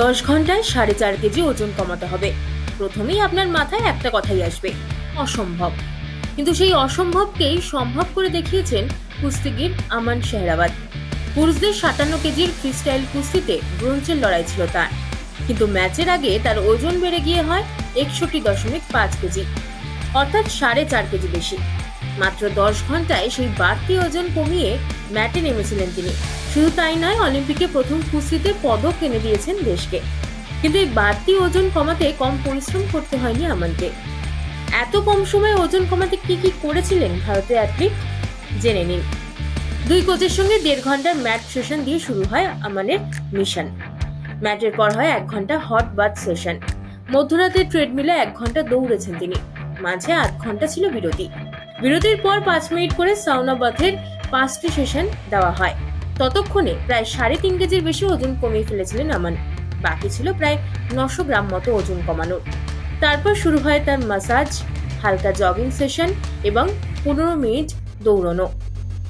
দশ ঘন্টায় সাড়ে চার কেজি ওজন কমাতে হবে। প্রথমেই আপনার মাথায় একটা কথাই আসবে, অসম্ভব। কিন্তু সেই অসম্ভবকেই সম্ভব করে দেখিয়েছেন কুস্তিগির আমান শেহরাবাদ। পুরুষদের সাতান্ন কেজির ফ্রিস্টাইল কুস্তিতে ব্রোঞ্জের লড়াই ছিল তার। কিন্তু ম্যাচের আগে তার ওজন বেড়ে গিয়ে হয় একষট্টি দশমিক পাঁচ কেজি, অর্থাৎ সাড়ে চার কেজি বেশি। মাত্র দশ ঘন্টায় সেই বাড়তি ওজন কমিয়ে ম্যাটে নেমেছিলেন তিনি। শুধু তাই নয়, অলিম্পিকে প্রথম কুস্তিতে পদক এনে দিয়েছেন দেশকে। কিন্তু এই বাড়তি ওজন কমাতে কম পরিশ্রম করতে হয়নি আমানকে। এত কম সময়ে ওজন কমাতে কি কি করেছিলেন ভারতের অ্যাথলিট জেনে নিন। দুই কোচের সঙ্গে দেড় ঘণ্টার ম্যাট সেশন দিয়ে শুরু হয় আমানের মিশন। ম্যাটের পর হয় এক ঘণ্টা হট বাথ সেশন মধ্যরাতে ট্রেডমিলে এক ঘণ্টা দৌড়েছেন তিনি। মাঝে আধ ঘণ্টা ছিল বিরতি। বিরতির পর পাঁচ মিনিট করে সাউনা বাথের পাঁচটি সেশন দেওয়া হয়। ততক্ষণে প্রায় সাড়ে তিন কেজির বেশি ওজন কমিয়ে ফেলেছিলেন আমান। বাকি ছিল প্রায় নশো গ্রাম মতো ওজন কমানোর। তারপর শুরু হয় তার মাসাজ হালকা জগিং সেশন এবং পনেরো মিনিট দৌড়ানো।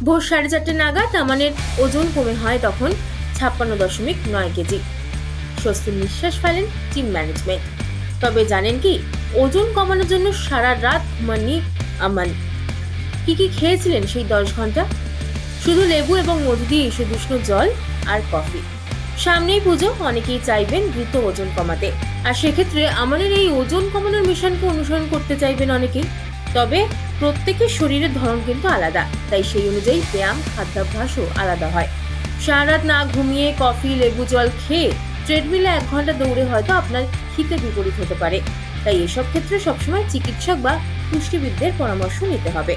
ভোর সাড়ে চারটে নাগাদ আমানের ওজন কমে হয় তখন ছাপ্পান্ন দশমিক নয় কেজি। স্বস্তির নিঃশ্বাস ফেলেন টিম ম্যানেজমেন্ট তবে জানেন কি, ওজন কমানোর জন্য সারা রাত ঘুমাননি আমান। কি কি খেয়েছিলেন সেই দশ ঘণ্টা? শুধু লেবু এবং মধু দিয়ে সুদুষ্ণ জল আর কফি। সামনেই পুজো, অনেকেই চাইবেন দ্রুত ওজন কমাতে। আর সেক্ষেত্রে আমাদের এই ওজন কমানোর মিশনকে অনুসরণ করতে চাইবেন অনেকেই তবে প্রত্যেকের শরীরের ধরন কিন্তু আলাদা, তাই সেই অনুযায়ী ব্যায়াম, খাদ্যাভ্যাসও আলাদা হয়। সারা রাত না ঘুমিয়ে কফি, লেবু জল খেয়ে ট্রেডমিলে এক ঘণ্টা দৌড়ে হয়তো আপনার হিতে বিপরীত হতে পারে। তাই এসব ক্ষেত্রে সবসময় চিকিৎসক বা পুষ্টিবিদদের পরামর্শ নিতে হবে।